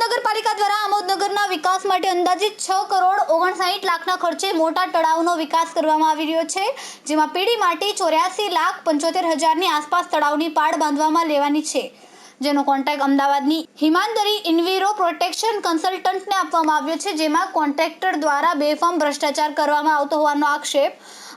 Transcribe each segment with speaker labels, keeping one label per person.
Speaker 1: નગરપાલિકા દ્વારા આમોદનગરના વિકાસ માટે અંદાજિત છ કરોડ ઓગણસાઠ લાખના ખર્ચે મોટા તળાવનો વિકાસ કરવામાં આવી રહ્યો છે, જેમાં પીડી માટે ચોર્યાસી લાખ પંચોતેર હજારની આસપાસ તળાવની પાડ બાંધવામાં લેવાની છે. જેનો કોન્ટ્રાક્ટ અમદાવાદની હિમાંદરી ઇન્વિરો પ્રોટેક્શન કન્સલ્ટન્ટને આપવામાં આવ્યો છે, જેમાં કોન્ટ્રાક્ટર દ્વારા બેફામ ભ્રષ્ટાચાર કરવામાં આવતો હોવાનો આક્ષેપ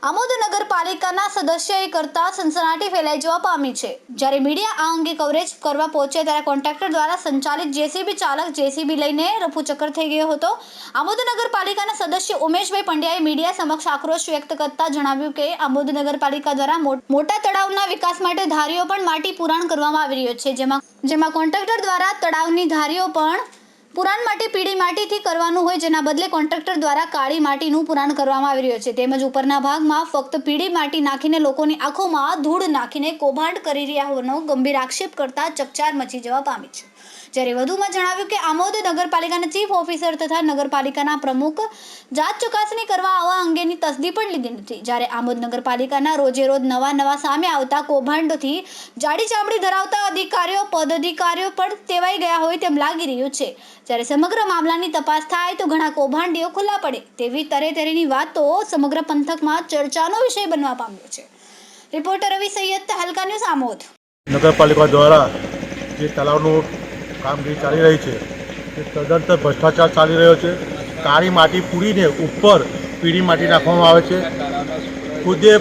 Speaker 1: આમોદ નગરપાલિકાના સદસ્યએ કરતા સનસનાટી ફેલાઈ જવા પામી છે. જ્યારે મીડિયા આ અંગે કવરેજ કરવા પહોંચે ત્યારે કોન્ટ્રાક્ટર દ્વારા સંચાલિત જેસીબી ચાલક જેસીબી લઈને રફુચક્કર થઈ ગયો હતો. આમોદ નગરપાલિકાના સદસ્ય ઉમેશભાઈ પંડ્યાએ મીડિયા સમક્ષ આક્રોશ વ્યક્ત કરતા જણાવ્યું કે આમોદ નગરપાલિકા દ્વારા મોટા તળાવના વિકાસ માટે ધારીઓ પણ માટી પુરાણ કરવામાં આવી રહ્યો છે. જેમાં જેમાં કોન્ટ્રાક્ટર દ્વારા તળાવની ધારીઓ પણ પુરાણ માટે પીળી માટીથી કરવાનું હોય, જેના બદલે કોન્ટ્રાક્ટર દ્વારા કાળી માટીનું પુરાણ કરવામાં આવી રહ્યું છે. તેમજ ઉપરના ભાગમાં ફક્ત પીળી માટી નાખીને લોકોની આંખોમાં ધૂળ નાખીને કૌભાંડ કરી રહ્યા હોવાનો ગંભીર આક્ષેપ કરતા ચકચાર મચી જવા પામી છે. જ્યારે વધુમાં જણાવ્યું કે આમોદ નગરપાલિકાના ચીફ ઓફિસર તથા નગરપાલિકાના પ્રમુખ જાત ચકાસણી કરવા આવવા અંગેની તસદી પણ લીધી નથી. જ્યારે આમોદ નગરપાલિકાના રોજે રોજ નવા નવા સામે આવતા કૌભાંડોથી જાડી ચામડી ધરાવતા અધિકારીઓ પદ અધિકારીઓ પણ તેવાઈ ગયા હોય તેમ લાગી રહ્યું છે. જ્યારે સમગ્ર મામલાની તપાસ થાય તો ઘણા કૌભાંડીઓ ખુલ્લા પડે. તેવી તરેતરેની વાતો સમગ્ર પંથકમાં ચર્ચાનો વિષય બનવા પામ્યો છે. રિપોર્ટર રવિ સૈયદ, હલકા ન્યૂઝ આમોદ.
Speaker 2: નગરપાલિકા દ્વારા જે તલાવનું કામગીરી ચાલી રહી છે, તે તદંતર ભ્રષ્ટાચાર ચાલી રહ્યો છે. કાળી માટી પૂરીને ઉપર પીળી માટી નાખવામાં આવે છે. ખુદે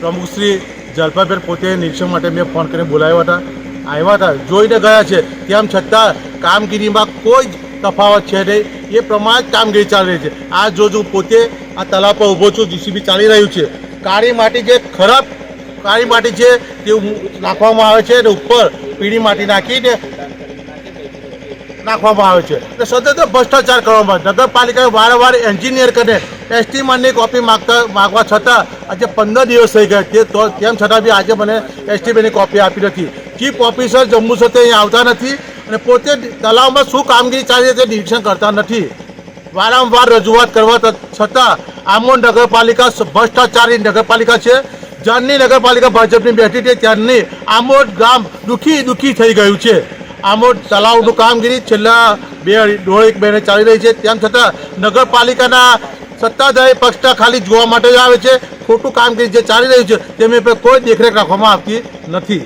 Speaker 2: પ્રમુખશ્રી જલપાબેન પોતે નિરીક્ષણ માટે મેં ફોન કરીને બોલાવ્યા હતા. આવ્યા હતા, જોઈને ગયા છે. તેમ છતાં કામગીરીમાં કોઈ જ તફાવત છે નહીં. એ પ્રમાણે જ કામગીરી ચાલી રહી છે. આ જો હું પોતે આ તળાવ પર ઊભો છું જીસીબી ચાલી રહ્યું છે. કાળી માટી જે ખરાબ કાળી માટી છે તે નાખવામાં આવે છે અને ઉપર પીળી માટી નાખીને નાખવામાં આવે છે. એટલે સતત ભ્રષ્ટાચાર કરવામાં આવે નગરપાલિકાએ વારંવાર એન્જિનિયર કરીને એસ્ટિમેટની કોપી માગતા માગવા છતાં આજે પંદર દિવસ થઈ ગયા તે તેમ છતાં બી આજે મને એસ્ટિમેટની કોપી આપી નથી. ચીફ ઓફિસર જમ્મુ સાથે અહીં આવતા નથી. અને પોતે તલાવમાં શું કામગીરી ચાલી તે નિરીક્ષણ કરતા નથી. વારંવાર રજૂઆત કરવા છતાં આમોદ નગરપાલિકા ભ્રષ્ટાચારી નગરપાલિકા છે. જ્યારની નગરપાલિકા ભાજપની બેઠી છે, ત્યારની આમોદ ગામ દુઃખી દુઃખી થઈ ગયું છે. આમોદ તલાવનું કામગીરી છેલ્લા બે દોઢ એક મહિને ચાલી રહી છે. તેમ છતાં નગરપાલિકાના સત્તાધારી પક્ષના ખાલી જોવા માટે જ આવે છે. ખોટું કામગીરી જે ચાલી રહ્યું છે, તેની પર કોઈ દેખરેખ રાખવામાં આવતી નથી.